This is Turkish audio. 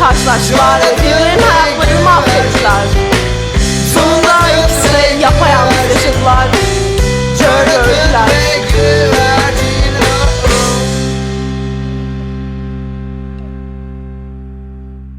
karşılaştılar. Birbirini hayatlarını mahvettiler.